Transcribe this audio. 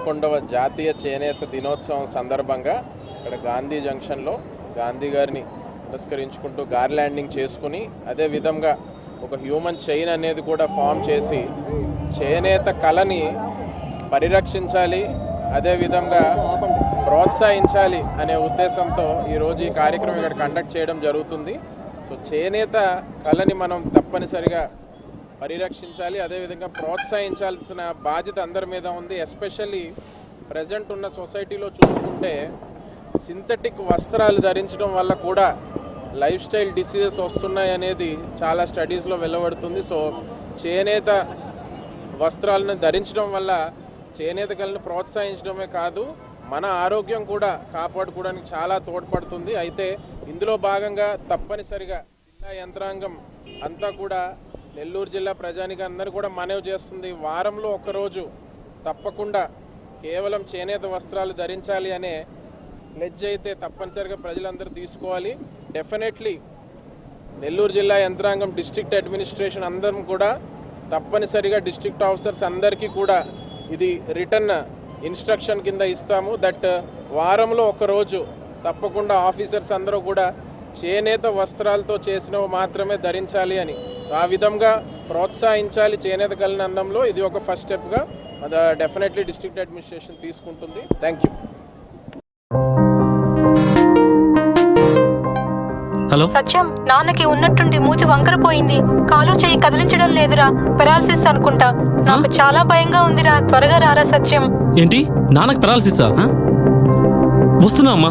పదకొండవ జాతీయ చేనేత దినోత్సవం సందర్భంగా ఇక్కడ గాంధీ జంక్షన్లో గాంధీ గారిని పురస్కరించుకుంటూ గార్ ల్యాండింగ్ చేసుకుని అదే విధంగా ఒక హ్యూమన్ చైన్ అనేది కూడా ఫామ్ చేసి చేనేత కళని పరిరక్షించాలి అదేవిధంగా ప్రోత్సహించాలి అనే ఉద్దేశంతో ఈరోజు ఈ కార్యక్రమం ఇక్కడ కండక్ట్ చేయడం జరుగుతుంది. సో చేనేత కళని మనం తప్పనిసరిగా పరిరక్షించాలి అదేవిధంగా ప్రోత్సహించాల్సిన బాధ్యత అందరి మీద ఉంది. ఎస్పెషల్లీ ప్రజెంట్ ఉన్న సొసైటీలో చూసుకుంటే సింథటిక్ వస్త్రాలు ధరించడం వల్ల కూడా లైఫ్ స్టైల్ డిసీజెస్ వస్తున్నాయి అనేది చాలా స్టడీస్లో వెళ్ళబడుతుంది సో చేనేత వస్త్రాలను ధరించడం వల్ల చేనేత కళను ప్రోత్సహించడమే కాదు మన ఆరోగ్యం కూడా కాపాడుకోవడానికి చాలా తోడ్పడుతుంది. అయితే ఇందులో భాగంగా తప్పనిసరిగా జిల్లా యంత్రాంగం అంతా కూడా నెల్లూరు జిల్లా ప్రజానికి అందరూ కూడా మనవి చేస్తుంది వారంలో ఒకరోజు తప్పకుండా కేవలం చేనేత వస్త్రాలు ధరించాలి అనే లెడ్జ్ అయితే తప్పనిసరిగా ప్రజలందరూ తీసుకోవాలి. డెఫినెట్లీ నెల్లూరు జిల్లా యంత్రాంగం డిస్ట్రిక్ట్ అడ్మినిస్ట్రేషన్ అందరం కూడా తప్పనిసరిగా డిస్ట్రిక్ట్ ఆఫీసర్స్ అందరికీ కూడా ఇది రిటర్న్ ఇన్స్ట్రక్షన్ కింద ఇస్తాము. దట్ వారంలో ఒక రోజు తప్పకుండా ఆఫీసర్స్ అందరూ కూడా చేనేత వస్త్రాలతో చేసినవి మాత్రమే ధరించాలి అని ఆ విధంగా ప్రోత్సహించాలి చేనేత కళనందంలో ఇది ఒక ఫస్ట్ స్టెప్గా డెఫినెట్లీ డిస్ట్రిక్ట్ అడ్మినిస్ట్రేషన్ తీసుకుంటుంది. థ్యాంక్ యూ హలో సత్యం నాన్నకి ఉన్నట్టుండి మూతి వంకరపోయింది కాలు చేయి కదిలించడం లేదురా. పెరాలసిస్ అనుకుంటా. నాకు చాలా భయంగా ఉందిరా. త్వరగా రారా సత్యం. ఏంటి? నాన్నకు పెరాలసిసా? వస్తున్నా అమ్మా.